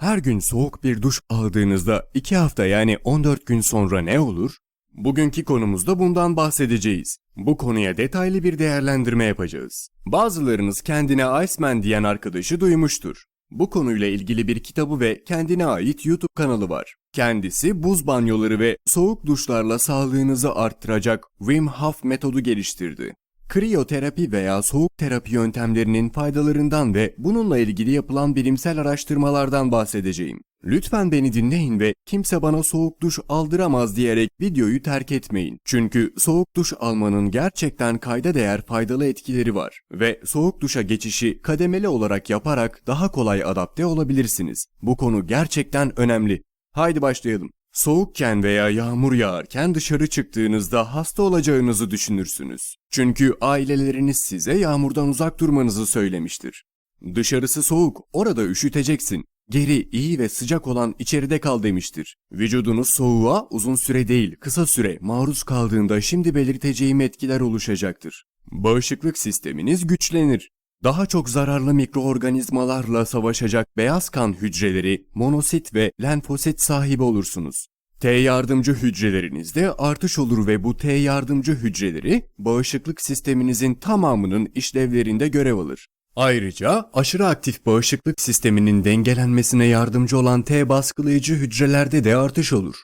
Her gün soğuk bir duş aldığınızda 2 hafta yani 14 gün sonra ne olur? Bugünkü konumuzda bundan bahsedeceğiz. Bu konuya detaylı bir değerlendirme yapacağız. Bazılarınız kendine Iceman diyen arkadaşı duymuştur. Bu konuyla ilgili bir kitabı ve kendine ait YouTube kanalı var. Kendisi buz banyoları ve soğuk duşlarla sağlığınızı arttıracak Wim Hof metodu geliştirdi. Kriyoterapi veya soğuk terapi yöntemlerinin faydalarından ve bununla ilgili yapılan bilimsel araştırmalardan bahsedeceğim. Lütfen beni dinleyin ve kimse bana soğuk duş aldıramaz diyerek videoyu terk etmeyin. Çünkü soğuk duş almanın gerçekten kayda değer faydalı etkileri var ve soğuk duşa geçişi kademeli olarak yaparak daha kolay adapte olabilirsiniz. Bu konu gerçekten önemli. Haydi başlayalım. Soğukken veya yağmur yağarken dışarı çıktığınızda hasta olacağınızı düşünürsünüz. Çünkü aileleriniz size yağmurdan uzak durmanızı söylemiştir. Dışarısı soğuk, orada üşüteceksin. Geri, iyi ve sıcak olan içeride kal demiştir. Vücudunuz soğuğa uzun süre değil, kısa süre maruz kaldığında şimdi belirteceğim etkiler oluşacaktır. Bağışıklık sisteminiz güçlenir. Daha çok zararlı mikroorganizmalarla savaşacak beyaz kan hücreleri, monosit ve lenfosit sahibi olursunuz. T yardımcı hücrelerinizde artış olur ve bu T yardımcı hücreleri bağışıklık sisteminizin tamamının işlevlerinde görev alır. Ayrıca aşırı aktif bağışıklık sisteminin dengelenmesine yardımcı olan T baskılayıcı hücrelerde de artış olur.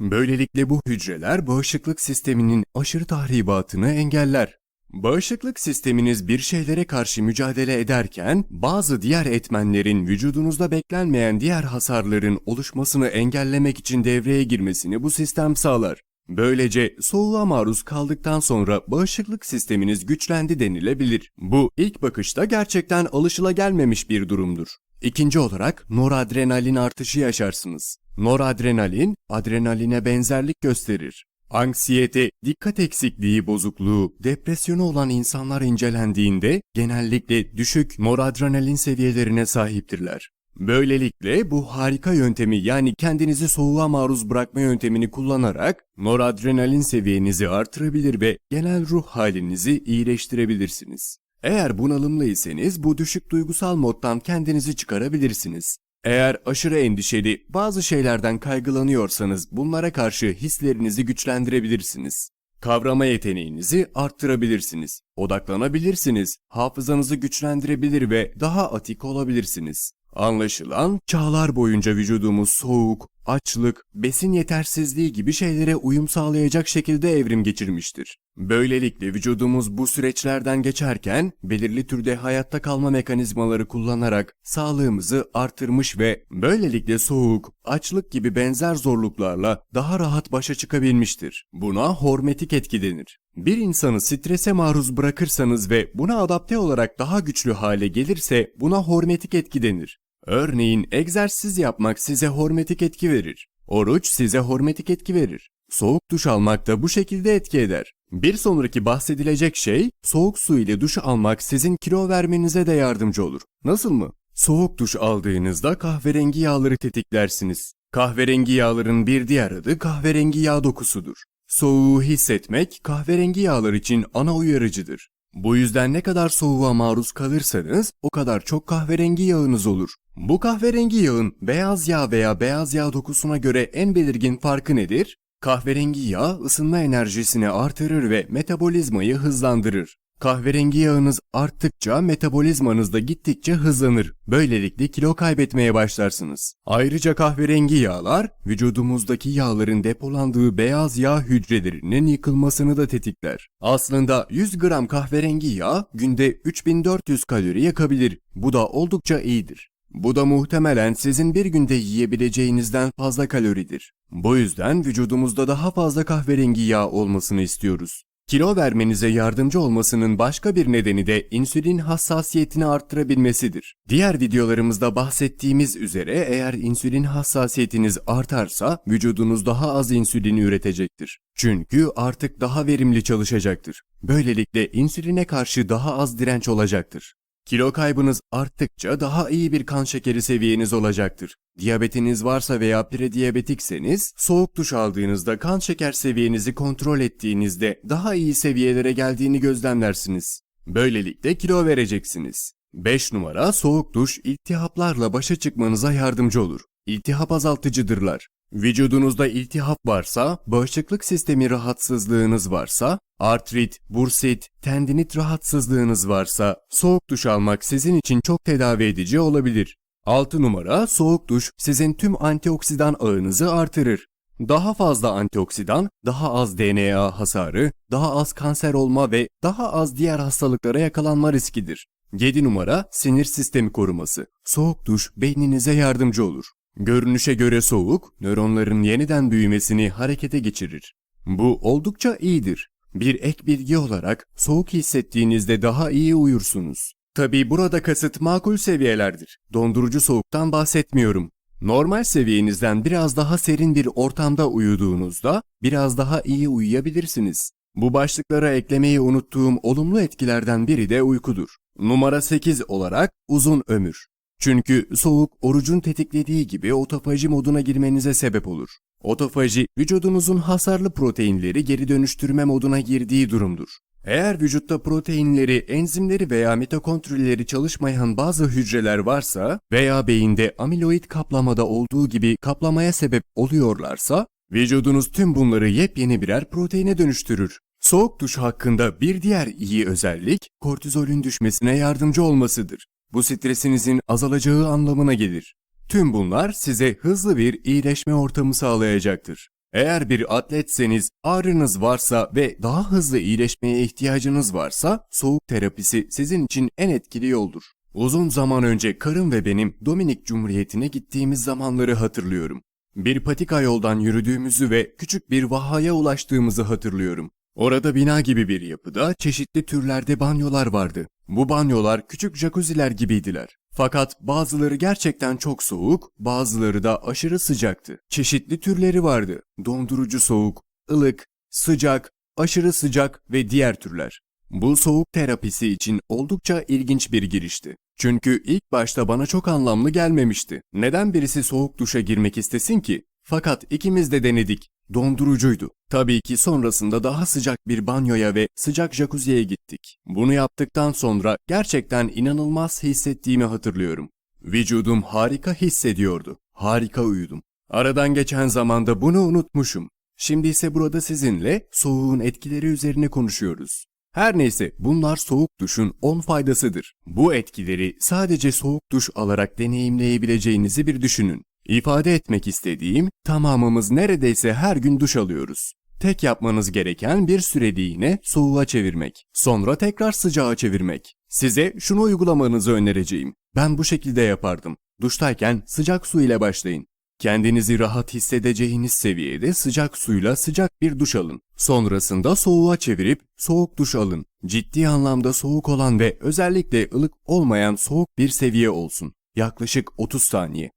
Böylelikle bu hücreler bağışıklık sisteminin aşırı tahribatını engeller. Bağışıklık sisteminiz bir şeylere karşı mücadele ederken bazı diğer etmenlerin vücudunuzda beklenmeyen diğer hasarların oluşmasını engellemek için devreye girmesini bu sistem sağlar. Böylece soğuğa maruz kaldıktan sonra bağışıklık sisteminiz güçlendi denilebilir. Bu ilk bakışta gerçekten alışılagelmemiş bir durumdur. İkinci olarak noradrenalin artışı yaşarsınız. Noradrenalin, adrenaline benzerlik gösterir. Anksiyete, dikkat eksikliği bozukluğu, depresyonu olan insanlar incelendiğinde genellikle düşük noradrenalin seviyelerine sahiptirler. Böylelikle bu harika yöntemi yani kendinizi soğuğa maruz bırakma yöntemini kullanarak noradrenalin seviyenizi artırabilir ve genel ruh halinizi iyileştirebilirsiniz. Eğer bunalımlıysanız bu düşük duygusal moddan kendinizi çıkarabilirsiniz. Eğer aşırı endişeli, bazı şeylerden kaygılanıyorsanız bunlara karşı hislerinizi güçlendirebilirsiniz. Kavrama yeteneğinizi arttırabilirsiniz. Odaklanabilirsiniz, hafızanızı güçlendirebilir ve daha atik olabilirsiniz. Anlaşılan çağlar boyunca vücudumuz soğuk, açlık, besin yetersizliği gibi şeylere uyum sağlayacak şekilde evrim geçirmiştir. Böylelikle vücudumuz bu süreçlerden geçerken belirli türde hayatta kalma mekanizmaları kullanarak sağlığımızı artırmış ve böylelikle soğuk, açlık gibi benzer zorluklarla daha rahat başa çıkabilmiştir. Buna hormetik etki denir. Bir insanı strese maruz bırakırsanız ve buna adapte olarak daha güçlü hale gelirse buna hormetik etki denir. Örneğin egzersiz yapmak size hormetik etki verir. Oruç size hormetik etki verir. Soğuk duş almak da bu şekilde etki eder. Bir sonraki bahsedilecek şey soğuk su ile duş almak sizin kilo vermenize de yardımcı olur. Nasıl mı? Soğuk duş aldığınızda kahverengi yağları tetiklersiniz. Kahverengi yağların bir diğer adı kahverengi yağ dokusudur. Soğuğu hissetmek kahverengi yağlar için ana uyarıcıdır. Bu yüzden ne kadar soğuğa maruz kalırsanız o kadar çok kahverengi yağınız olur. Bu kahverengi yağın beyaz yağ veya beyaz yağ dokusuna göre en belirgin farkı nedir? Kahverengi yağ ısınma enerjisini artırır ve metabolizmayı hızlandırır. Kahverengi yağınız arttıkça metabolizmanız da gittikçe hızlanır. Böylelikle kilo kaybetmeye başlarsınız. Ayrıca kahverengi yağlar vücudumuzdaki yağların depolandığı beyaz yağ hücrelerinin yıkılmasını da tetikler. Aslında 100 gram kahverengi yağ günde 3400 kalori yakabilir. Bu da oldukça iyidir. Bu da muhtemelen sizin bir günde yiyebileceğinizden fazla kaloridir. Bu yüzden vücudumuzda daha fazla kahverengi yağ olmasını istiyoruz. Kilo vermenize yardımcı olmasının başka bir nedeni de insülin hassasiyetini arttırabilmesidir. Diğer videolarımızda bahsettiğimiz üzere eğer insülin hassasiyetiniz artarsa vücudunuz daha az insülin üretecektir. Çünkü artık daha verimli çalışacaktır. Böylelikle insüline karşı daha az direnç olacaktır. Kilo kaybınız arttıkça daha iyi bir kan şekeri seviyeniz olacaktır. Diyabetiniz varsa veya prediyabetikseniz soğuk duş aldığınızda kan şeker seviyenizi kontrol ettiğinizde daha iyi seviyelere geldiğini gözlemlersiniz. Böylelikle kilo vereceksiniz. 5 numara soğuk duş iltihaplarla başa çıkmanıza yardımcı olur. İltihap azaltıcıdırlar. Vücudunuzda iltihap varsa, bağışıklık sistemi rahatsızlığınız varsa, artrit, bursit, tendinit rahatsızlığınız varsa soğuk duş almak sizin için çok tedavi edici olabilir. 6 numara soğuk duş sizin tüm antioksidan ağınızı artırır. Daha fazla antioksidan, daha az DNA hasarı, daha az kanser olma ve daha az diğer hastalıklara yakalanma riskidir. 7 numara sinir sistemi koruması. Soğuk duş beyninize yardımcı olur. Görünüşe göre soğuk, nöronların yeniden büyümesini harekete geçirir. Bu oldukça iyidir. Bir ek bilgi olarak soğuk hissettiğinizde daha iyi uyursunuz. Tabi burada kasıt makul seviyelerdir. Dondurucu soğuktan bahsetmiyorum. Normal seviyenizden biraz daha serin bir ortamda uyuduğunuzda biraz daha iyi uyuyabilirsiniz. Bu başlıklara eklemeyi unuttuğum olumlu etkilerden biri de uykudur. Numara 8 olarak uzun ömür. Çünkü soğuk orucun tetiklediği gibi otofaji moduna girmenize sebep olur. Otofaji vücudunuzun hasarlı proteinleri geri dönüştürme moduna girdiği durumdur. Eğer vücutta proteinleri, enzimleri veya mitokondrileri çalışmayan bazı hücreler varsa veya beyinde amiloid kaplamada olduğu gibi kaplamaya sebep oluyorlarsa vücudunuz tüm bunları yepyeni birer proteine dönüştürür. Soğuk duş hakkında bir diğer iyi özellik kortizolün düşmesine yardımcı olmasıdır. Bu stresinizin azalacağı anlamına gelir. Tüm bunlar size hızlı bir iyileşme ortamı sağlayacaktır. Eğer bir atletseniz, ağrınız varsa ve daha hızlı iyileşmeye ihtiyacınız varsa soğuk terapisi sizin için en etkili yoldur. Uzun zaman önce karım ve benim Dominik Cumhuriyeti'ne gittiğimiz zamanları hatırlıyorum. Bir patika yoldan yürüdüğümüzü ve küçük bir vahaya ulaştığımızı hatırlıyorum. Orada bina gibi bir yapıda çeşitli türlerde banyolar vardı. Bu banyolar küçük jacuzziler gibiydiler. Fakat bazıları gerçekten çok soğuk, bazıları da aşırı sıcaktı. Çeşitli türleri vardı. Dondurucu soğuk, ılık, sıcak, aşırı sıcak ve diğer türler. Bu soğuk terapisi için oldukça ilginç bir girişti. Çünkü ilk başta bana çok anlamlı gelmemişti. Neden birisi soğuk duşa girmek istesin ki? Fakat ikimiz de denedik. Dondurucuydu. Tabii ki sonrasında daha sıcak bir banyoya ve sıcak jacuzziye gittik. Bunu yaptıktan sonra gerçekten inanılmaz hissettiğimi hatırlıyorum. Vücudum harika hissediyordu. Harika uyudum. Aradan geçen zamanda bunu unutmuşum. Şimdi ise burada sizinle soğuğun etkileri üzerine konuşuyoruz. Her neyse bunlar soğuk duşun 10 faydasıdır. Bu etkileri sadece soğuk duş alarak deneyimleyebileceğinizi bir düşünün. İfade etmek istediğim tamamımız neredeyse her gün duş alıyoruz. Tek yapmanız gereken bir süreliğine soğuğa çevirmek. Sonra tekrar sıcağa çevirmek. Size şunu uygulamanızı önereceğim. Ben bu şekilde yapardım. Duştayken sıcak su ile başlayın. Kendinizi rahat hissedeceğiniz seviyede sıcak suyla sıcak bir duş alın. Sonrasında soğuğa çevirip soğuk duş alın. Ciddi anlamda soğuk olan ve özellikle ılık olmayan soğuk bir seviye olsun. Yaklaşık 30 saniye.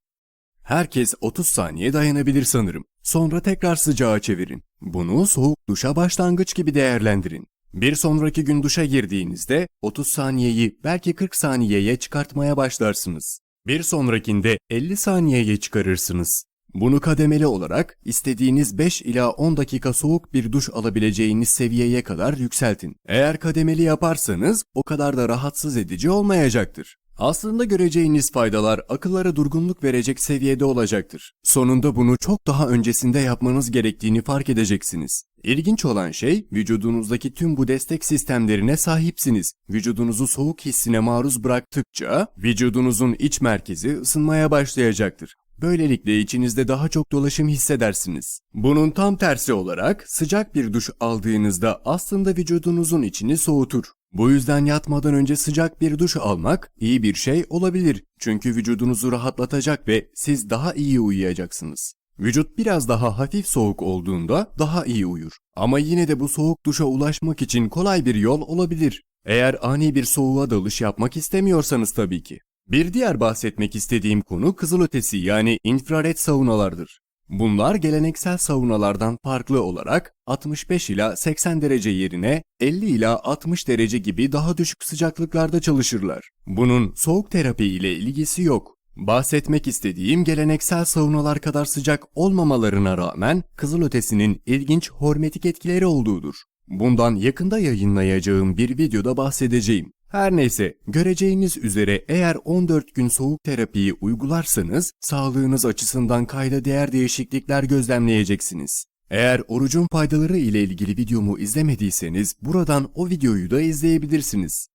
Herkes 30 saniye dayanabilir sanırım. Sonra tekrar sıcağa çevirin. Bunu soğuk duşa başlangıç gibi değerlendirin. Bir sonraki gün duşa girdiğinizde 30 saniyeyi belki 40 saniyeye çıkartmaya başlarsınız. Bir sonrakinde 50 saniyeye çıkarırsınız. Bunu kademeli olarak istediğiniz 5 ila 10 dakika soğuk bir duş alabileceğiniz seviyeye kadar yükseltin. Eğer kademeli yaparsanız o kadar da rahatsız edici olmayacaktır. Aslında göreceğiniz faydalar akıllara durgunluk verecek seviyede olacaktır. Sonunda bunu çok daha öncesinde yapmanız gerektiğini fark edeceksiniz. İlginç olan şey vücudunuzdaki tüm bu destek sistemlerine sahipsiniz. Vücudunuzu soğuk hissine maruz bıraktıkça vücudunuzun iç merkezi ısınmaya başlayacaktır. Böylelikle içinizde daha çok dolaşım hissedersiniz. Bunun tam tersi olarak sıcak bir duş aldığınızda aslında vücudunuzun içini soğutur. Bu yüzden yatmadan önce sıcak bir duş almak iyi bir şey olabilir. Çünkü vücudunuzu rahatlatacak ve siz daha iyi uyuyacaksınız. Vücut biraz daha hafif soğuk olduğunda daha iyi uyur. Ama yine de bu soğuk duşa ulaşmak için kolay bir yol olabilir. Eğer ani bir soğuğa dalış yapmak istemiyorsanız tabii ki. Bir diğer bahsetmek istediğim konu kızılötesi yani infrared saunalardır. Bunlar geleneksel saunalardan farklı olarak 65 ila 80 derece yerine 50 ila 60 derece gibi daha düşük sıcaklıklarda çalışırlar. Bunun soğuk terapi ile ilgisi yok. Bahsetmek istediğim geleneksel saunalar kadar sıcak olmamalarına rağmen kızılötesinin ilginç hormetik etkileri olduğudur. Bundan yakında yayınlayacağım bir videoda bahsedeceğim. Her neyse, göreceğiniz üzere eğer 14 gün soğuk terapiyi uygularsanız sağlığınız açısından kayda değer değişiklikler gözlemleyeceksiniz. Eğer orucun faydaları ile ilgili videomu izlemediyseniz buradan o videoyu da izleyebilirsiniz.